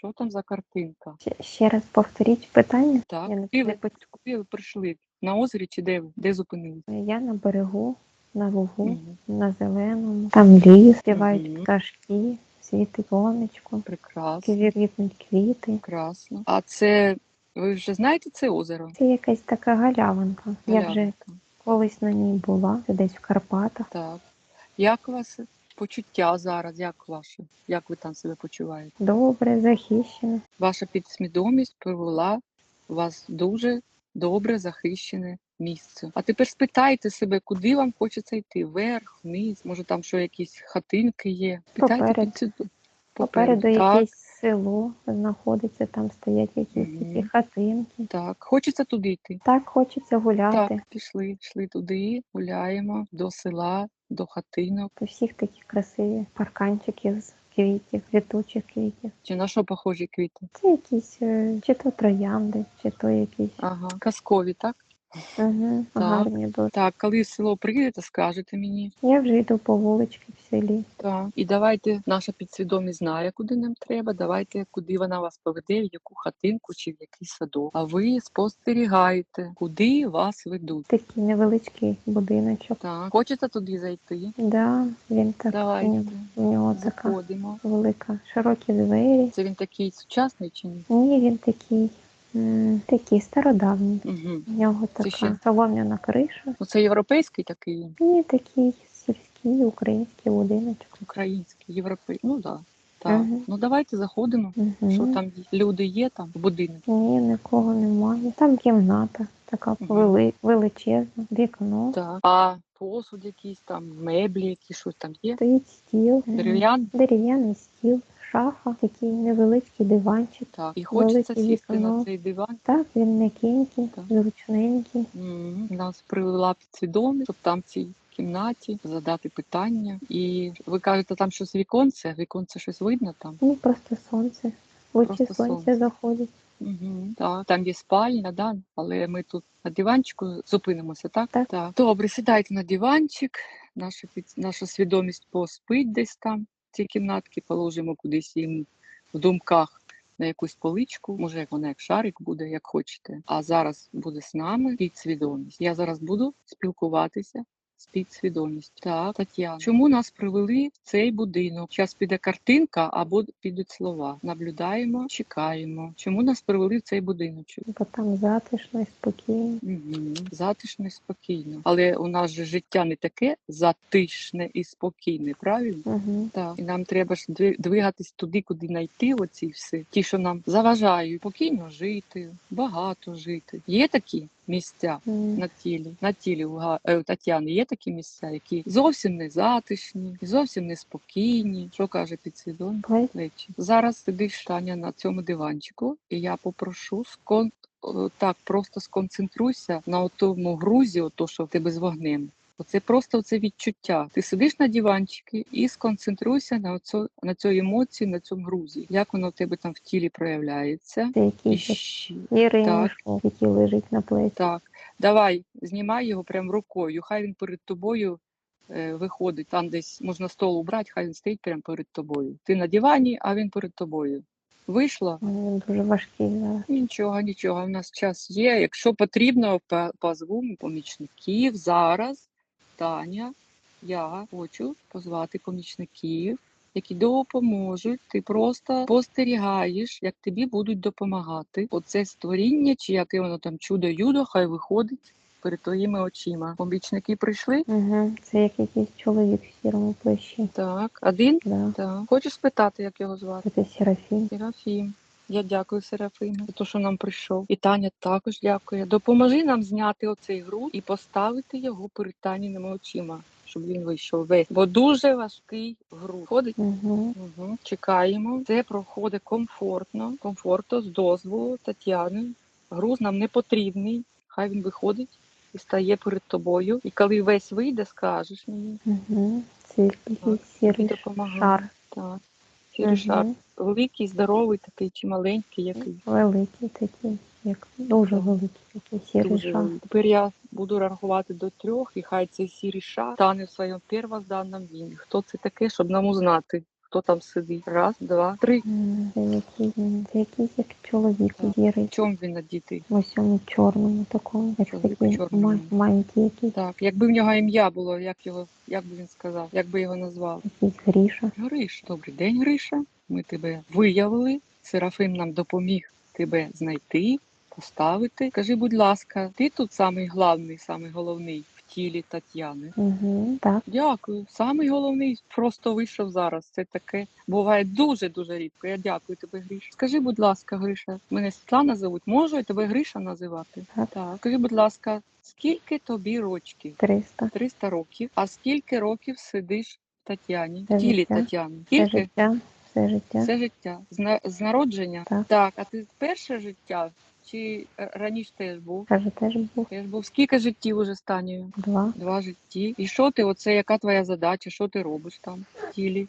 Що там за картинка? Ще, ще раз повторіть питання. Так, Я куди не ви, куди ви прийшли? На озері чи де ви? Де зупинились? Я на берегу, на лугу, Мгм. на зеленому. Там ліс, співають Мгм. пташки, світить сонечко, Прекрасно, квітнуть квіти. прекрасно. А це ви вже знаєте це озеро? Це якась така галявинка. Я вже колись на ній була, це десь в Карпатах. Так. Як вас почуття зараз? Як ваше? Як ви там себе почуваєте? Добре, захищене. Ваша підсвідомість привела вас дуже добре захищене місце. А тепер спитайте себе, куди вам хочеться йти? Вверх, вниз, може там що якісь хатинки є. Питайте Поперед. підсвідо- Попереду Попереду якесь село знаходиться, там стоять якісь Мгм. такі хатинки. так. Хочеться туди йти. Так хочеться гуляти. Так, пішли, пішли туди, гуляємо до села, до хатинок. По всіх такі красиві парканчики з квітів, квітучих квітів. Чи на що похожі квіти? Це якісь е, чи то троянди, чи то якісь Ага, казкові, так? Угу, Так. гарні дуже. Так, коли в село прийдете, скажете мені. Я вже йду по вуличці в селі. Так. І давайте, наша підсвідомість знає, куди нам треба. Давайте, куди вона вас поведе, в яку хатинку чи в який садок. А ви спостерігаєте, куди вас ведуть. Такий невеличкий будиночок. Так, хочете туди зайти? Да, він так Давайте у нього така заходимо. велика, широкі двері. Це він такий сучасний чи ні? Ні, він такий, м, такий стародавній. Угу. У нього така ще? солом'яна криша. Ну, це європейський такий, Ні, такий сільський український будиночок. український, європейський. Ну. Да. Так. Мгм. Ну давайте заходимо. Угу. Що там люди є там в будинку? Ні, нікого немає. Там кімната така вели, величезна, вікно. Так. А посуд якийсь там, меблі, які щось там є? Стоїть стіл, Дерев'яний? дерев'яний стіл, шафа, такий невеличкий диванчик. Так. І хочеться сісти на цей диван. Так, він м'якенький, Так. зручненький. М, Нас привела підсвідомість, щоб там в цій кімнаті задати питання. І ви кажете, там щось віконце, віконце щось видно там. Ну, просто сонце. Лучі Просто сонця сонце. заходять. Угу. Так, там є спальня, да? але ми тут на диванчику зупинимося, так? Так. Добре, сідайте на диванчик, наша, наша свідомість поспить десь там, в кімнатки положимо кудись їм в думках на якусь поличку, може, як вона як шарик буде, як хочете. А зараз буде з нами підсвідомість. Я зараз буду спілкуватися підсвідомістю. Так, Тетяна, чому нас привели в цей будинок? Зараз піде картинка або підуть слова. Наблюдаємо, чекаємо. Чому нас привели в цей будиночок? Бо там затишно і спокійно. Угу. Затишно і спокійно. Але у нас же життя не таке затишне і спокійне, правильно? Угу. Так. І нам треба ж дви- двигатись туди, куди знайти оці всі. Ті, що нам заважають спокійно жити, багато жити. Є такі місця на тілі, на тілі у Га- е, у Тетяни є такі місця, які зовсім не затишні, зовсім не спокійні. Що каже підсвідомі? плечі. Зараз сидиш Таня на цьому диванчику, і я попрошу скон так, просто сконцентруйся на тому грузі, ото що в тебе з вогнем. Оце просто це відчуття. Ти сидиш на диванчику і сконцентруйся на оцю, на цій емоції, на цьому грузі. Як воно в тебе там в тілі проявляється? Це якийсь який лежить на плечі. так, давай, знімай його прям рукою. Хай він перед тобою е, виходить. Там десь можна стол убрати, хай він стоїть прямо перед тобою. Ти на дивані, а він перед тобою. Вийшло? Він дуже важкий зараз. Нічого, нічого. У нас час є. Якщо потрібно, по- позву помічників зараз. Таня, я хочу позвати помічників, які допоможуть. Ти просто спостерігаєш, як тобі будуть допомагати. Оце створіння, чи яке воно там чудо-юдо, хай виходить перед твоїми очима. Помічники прийшли? Угу. Це як якийсь чоловік в сірому плащі. Так, один? Да. Так. Хочу спитати, як його звати. Це Серафім. Серафім. Я дякую Серафіму за те, що нам прийшов. І Таня також дякує. Допоможи нам зняти оцей груз і поставити його перед Таніними очима, щоб він вийшов весь. Бо дуже важкий груз. Ходить. Угу. Угу. Чекаємо. Це проходить комфортно, комфортно з дозволу Тетяни. Груз нам не потрібний. Хай він виходить і стає перед тобою. І коли весь вийде, скажеш мені. Угу. Це якийсь сірий допомагає. шар. Так. Сірий шар. Великий, здоровий такий чи маленький, який. Великий такий, як дуже великий такий сірий Дуже шар. Тепер я буду рахувати до трьох, і хай цей сірий шар стане в своєму первозданному вім'ї. Хто це таке, щоб нам узнати, хто там сидить. Раз, два, три. Якийсь, це якийсь як чоловік сірий. В чому він одітий? В усьому чорному такому, як Чоловік у такі чорному. ма- мантії Так, якби в нього ім'я було, як його, як би він сказав, як би його назвав? якийсь Гріша. Гриша. Добрий день, Гриша. Ми тебе виявили. Серафим нам допоміг тебе знайти, поставити. Скажи, будь ласка, ти тут самий главний, самий головний тілі Тетяни? Угу, так. Дякую. Самий головний просто вийшов зараз. Це таке буває дуже дуже рідко. Я дякую тобі, Гриша. Скажи, будь ласка, Гриша, мене Світлана зовуть. Можу я тебе Гриша називати? Так. Так. Скажи, будь ласка, скільки тобі рочків? 300. 300 років. А скільки років сидиш в Тетяні? В тілі. Тетяни? Скільки? життя. Все життя. Все життя. З, на- з народження? Так. А ти перше життя? Чи раніше теж був? Каже, теж був Теж був. Скільки життів уже станію? два. Два житті. І що ти? Оце яка твоя задача? Що ти робиш там в тілі?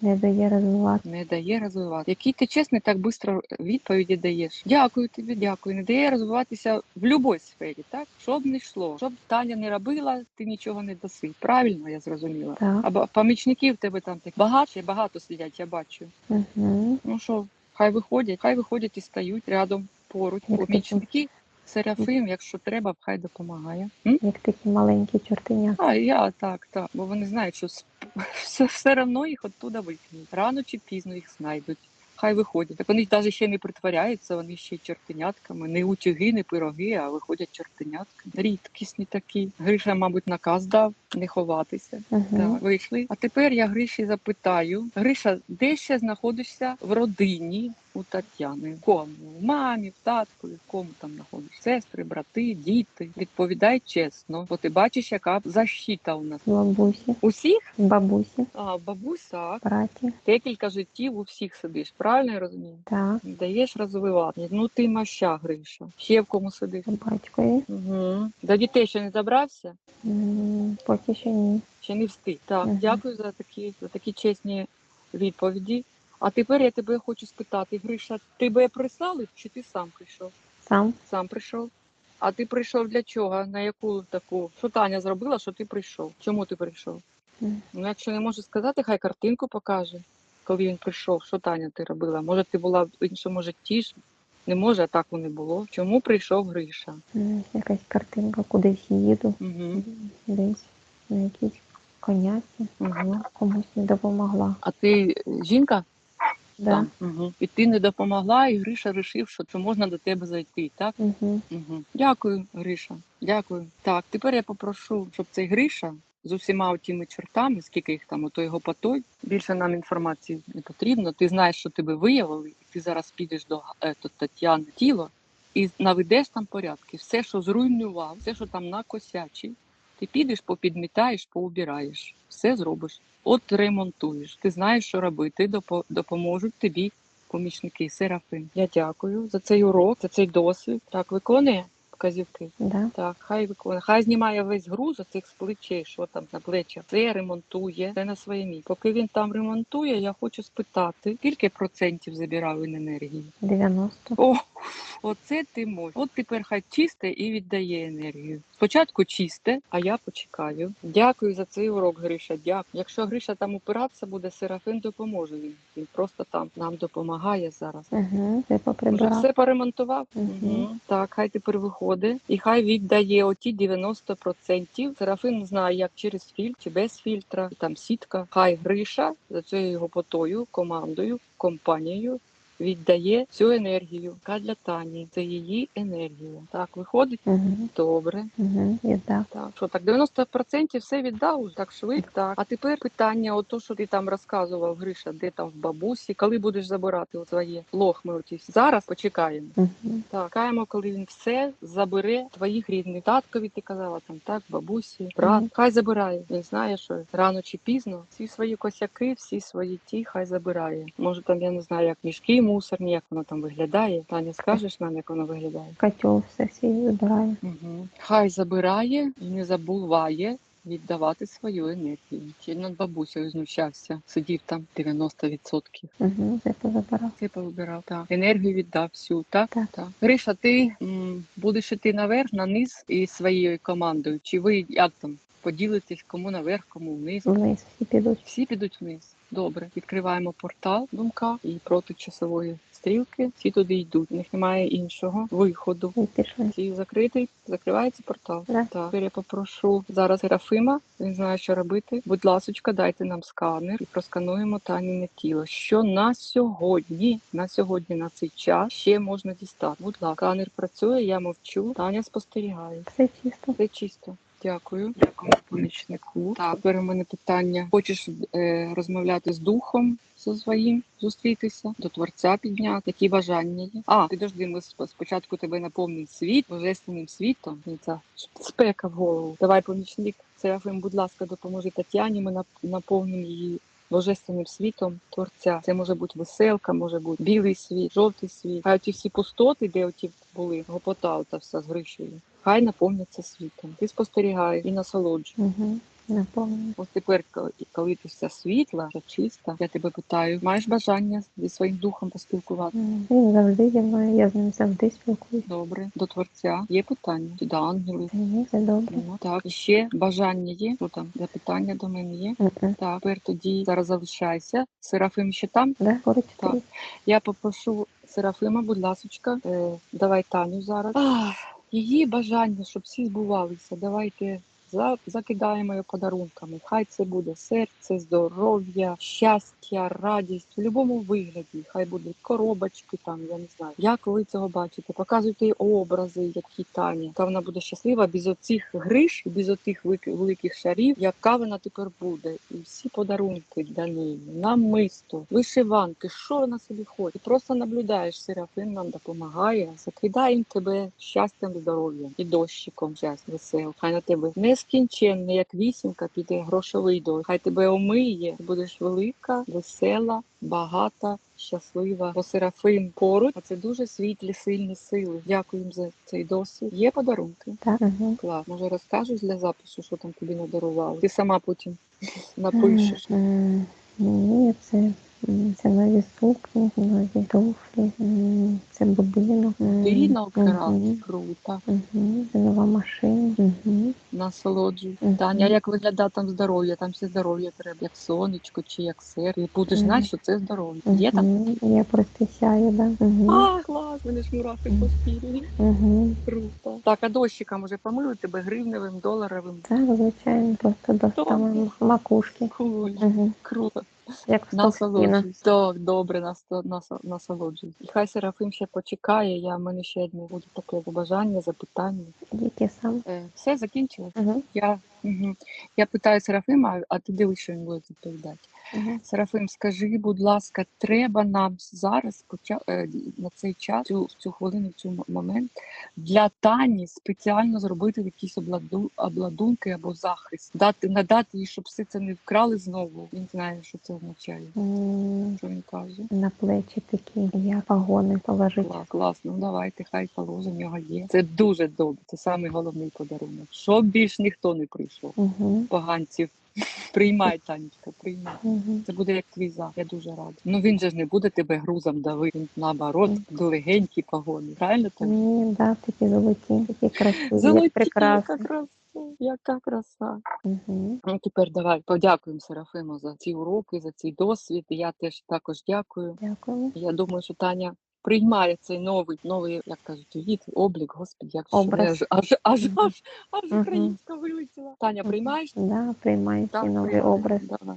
Не дає розвивати. Не дає розвивати. Який ти чесний, так швидко відповіді даєш. Дякую тобі, дякую. Не дає розвиватися в будь-якій сфері, так? Щоб не йшло. Щоб Таня не робила, ти нічого не даси. Правильно, я зрозуміла. Так. А ба- помічників в тебе там так багато, багато сидять, я бачу. Угу. Ну що, хай виходять, хай виходять і стають рядом поруч. Помічники, Серафим, якщо треба, хай допомагає. М? Як такі маленькі чортеня. А я так, так. Бо вони знають, що сп- все, все одно їх оттуда викинуть. Рано чи пізно їх знайдуть. Хай виходять. Так вони навіть ще не притворяються, вони ще й чортенятками. Не утюги, не пироги, а виходять чортенятками. Рідкісні такі. Гриша, мабуть, наказ дав не ховатися. Угу. Так, вийшли. А тепер я Гриші запитаю: Гриша, де ще знаходишся в родині у Тетяни? В Кому? Мамі, в таткові, в кому там знаходишся? Сестри, брати, діти. Відповідай чесно, бо ти бачиш, яка защита у нас. Бабусі, Усіх? бабусі, А, бабуся, браті. декілька життів у всіх сидиш. Правильно я розумію? Так. Даєш розвивати. Ну ти маща, Гриша. Ще в кому сидиш? Батькові. Угу. До дітей ще не добрався? М, Поки що ні. Ще не встиг. Так, Мгм. дякую за такі, за такі чесні відповіді. А тепер я тебе хочу спитати, Гриша, тебе прислали чи ти сам прийшов? Сам. Сам прийшов. А ти прийшов для чого? На яку таку? Що Таня зробила, що ти прийшов? Чому ти прийшов? Мгм. Ну, якщо не може сказати, хай картинку покаже, коли він прийшов. Що Таня ти робила? Може, ти була в іншому житті? ж? Не може, а так не було. Чому прийшов Гриша? М, Якась картинка, кудись їду. Угу. Десь на якійсь коняці. Угу. Комусь не допомогла. А ти жінка? Да. Угу. І ти не допомогла, і Гриша вирішив, що це можна до тебе зайти, так? Угу. Угу. Дякую, Гриша. Дякую. Так, тепер я попрошу, щоб цей Гриша з усіма тими чортами, скільки їх там, ото його потой. Більше нам інформації не потрібно. Ти знаєш, що тебе виявили, і ти зараз підеш до е, Тетяни тіло і наведеш там порядки. Все, що зруйнував, все, що там накосячив, ти підеш, попідмітаєш, поубираєш. Все зробиш. От ремонтуєш. Ти знаєш, що робити, допоможуть тобі помічники Серафим. Я дякую за цей урок, за цей досвід. Так, виконує вказівки. Да. Так, хай виконує. Хай знімає весь груз цих з плечей, що там на плечах. Це ремонтує, це на своє місце. Поки він там ремонтує, я хочу спитати, скільки процентів забирав він енергії? 90. О, оце ти можеш. От тепер хай чисте і віддає енергію. Спочатку чисте, а я почекаю. Дякую за цей урок, Гриша. Дякую. Якщо Гриша там упиратися буде, Серафим допоможе він. Він просто там нам допомагає зараз. Угу. Це Вже поприбирав. все поремонтував. Мгм. Угу. Так, хай тепер виходить. І хай віддає оті 90%. Серафин знає, як через фільтр чи без фільтра, там сітка. Хай Гриша за цією потою, командою, компанією віддає всю енергію. Яка для Тані. Це її енергія. Так, виходить? Угу. Добре. Угу. Віддав. Так, що так 90% все віддав так швидко. Так. А тепер питання: ото, що ти там розказував, Гриша, де там в бабусі, коли будеш забирати от своє лохми оті? Зараз почекаємо. Угу. Так, чекаємо, коли він все забере твоїх рідних. Таткові ти казала там, так, бабусі, брат. Мгм. Хай забирає. Він знає, що рано чи пізно всі свої косяки, всі свої ті, хай забирає. Може там я не знаю, як мішки мусорні, як воно там виглядає. Таня, скажеш нам, як воно виглядає? Котел все свій забирає. Угу. Хай забирає і не забуває віддавати свою енергію. Чи над бабусею знущався, сидів там 90%. Угу. Це позабирав. Це повибирав. Так. Енергію віддав всю, так? Так. Гриша, ти м, будеш іти наверх, на низ із своєю командою? Чи ви як там поділитесь, кому наверх, кому вниз. Вниз всі підуть. Всі підуть вниз. Добре, відкриваємо портал думка і проти часової стрілки. Всі туди йдуть. У них немає іншого виходу. Всі закритий, закривається портал. Да. Так, тепер я попрошу зараз Серафима. Він знає, що робити. Будь ласочка, дайте нам сканер і проскануємо Таніне тіло. Що на сьогодні, на сьогодні, на цей час ще можна дістати. Будь ласка, сканер працює, я мовчу. Таня спостерігає. Все чисто. Все чисто. Дякую. Дякую помічнику. Так, тепер у мене питання. Хочеш е, розмовляти з духом зі своїм, зустрітися, до творця підняти, які бажання є. А, підожди, ми сп- спочатку тебе наповнив світ, божественним світом. І ця спека в голову. Давай, помічник, Серафим, будь ласка, допоможи Тетяні. Ми наповнимо її. Божественним світом творця. Це може бути веселка, може бути білий світ, жовтий світ. Хай ті всі пустоти, де оті були, гопота ота вся з гришею, хай наповняться світом. Ти спостерігаєш і насолоджуєш. Угу. Наповнено. Ось тепер, коли- коли ти вся світла, вся чиста, я тебе питаю, маєш бажання зі своїм духом поспілкуватися? Він завжди зі мною, я з ним завжди спілкуюсь. Добре, до творця є питання, чи до ангелів? Мені все добре. Ну, Так, і ще бажання є. Що там? Запитання до мене є. Мгм. Так, тепер тоді зараз залишайся. Серафим ще там. Да, поруч Так. Я попрошу Серафима, будь ласочка, е, давай Таню зараз. Ах, її бажання, щоб всі збувалися. Давайте закидаємо її подарунками. Хай це буде серце, здоров'я, щастя, радість в будь-якому вигляді. Хай будуть коробочки, там я не знаю. Як ви цього бачите? Показуйте образи, які Таня. Та вона буде щаслива без оцих гриш, без оцих великих шарів. Яка вона тепер буде? І всі подарунки для неї, намисто, вишиванки, що вона собі хоче. Просто наблюдаєш, Серафим нам допомагає, закидаємо тебе щастям, здоров'ям і дощиком щастя, весел. Хай на тебе нескінченне, як вісімка, піде грошовий дощ. Хай тебе омиє, будеш велика, весела, багата. Щаслива, бо Серафим поруч, а це дуже світлі, сильні сили. Дякую їм за цей досвід. Є подарунки. Так. Угу. Клас. Може розкажеш для запису, що там тобі надарували? Ти сама потім напишеш. Ні, це, це нові сукні, нові туфлі, це будинок. Будинок раз, круто. Це нова машина. Насолоджуй. Таня, як виглядає там здоров'я? Там все здоров'я треба, як сонечко чи як сер. І будеш знати, що це здоров'я. Є там? Я просто сяю, да. А, клас, мене ж мурахи по. Угу. Круто. Так, а дощика може помили тебе гривневим, доларовим. Так, звичайно, просто до макушки. Круто. Як. Насолоджуюсь. Так, добре, нас, нас, насолоджуюсь. І хай Серафим ще почекає, я в мене ще одне буде таке побажання, запитання. Яке саме? Е, все, закінчилось? Угу. Я, угу. я питаю Серафима, а ти дивись, що він буде відповідати. Угу. Серафим, скажи, будь ласка, треба нам зараз е, на цей час, цю, в цю хвилину, в цю момент для Тані спеціально зробити якісь обладу, обладунки або захист, дати надати їй, щоб все це не вкрали знову. Він знає, що це означає. Що він каже? На плечі такі, як пагони положити. Клас, класно, ну давайте, хай положи, в нього є. Це дуже добре. Це самий головний подарунок. Щоб більш ніхто не прийшов. Угу. Поганців. Приймай, Танечка, приймай. Угу. Це буде як твій за. Я дуже рада. Ну він же ж не буде тебе грузом давити. Він наоборот, буде легенькі погони. Правильно так? Ні, да, такі золоті, такі красиві, Золоті, прекрасні. краса, яка краса. Угу. Ну тепер давай подякуємо Серафиму за ці уроки, за цей досвід. Я теж також дякую. Дякую. Я думаю, що Таня. Приймає цей новий, новий, як кажуть, від, облік, господи, як Образ. аж аж аж аж, аж Мгм. українська вилетіла. Таня, приймаєш? Да, приймаю Так, цей новий приймаю. образ. Давай.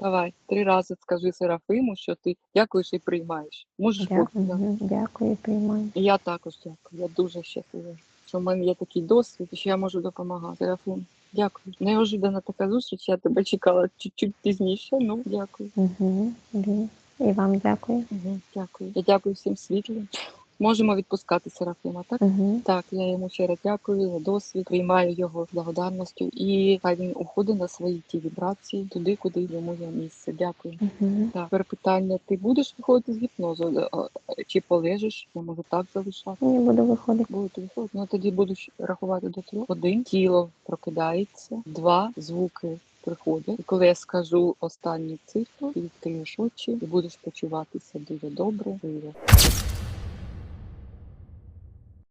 Давай, три рази скажи Серафиму, що ти дякуєш і приймаєш. Можеш Дякую, да. дякую, приймаю. Я також дякую. Я дуже щаслива, що в мене є такий досвід, що я можу допомагати. Серафим, дякую. Неожиданна така зустріч, я тебе чекала чуть-чуть пізніше. Ну, дякую. Угу. І вам дякую. Угу, дякую. Я дякую всім світлим. Можемо відпускати Серафима, так? Угу. Так, я йому ще раз дякую за досвід, приймаю його з благодарністю і хай він уходить на свої ті вібрації туди, куди йому є місце. Дякую. Угу. Так, тепер питання: ти будеш виходити з гіпнозу е, е, чи полежиш? Я можу так залишати. Не буду виходити. Будете виходити. Ну тоді буду рахувати до трьох. Один тіло прокидається, два звуки приходять. І коли я скажу останню цифру, відкриєш очі і будеш почуватися дуже добре.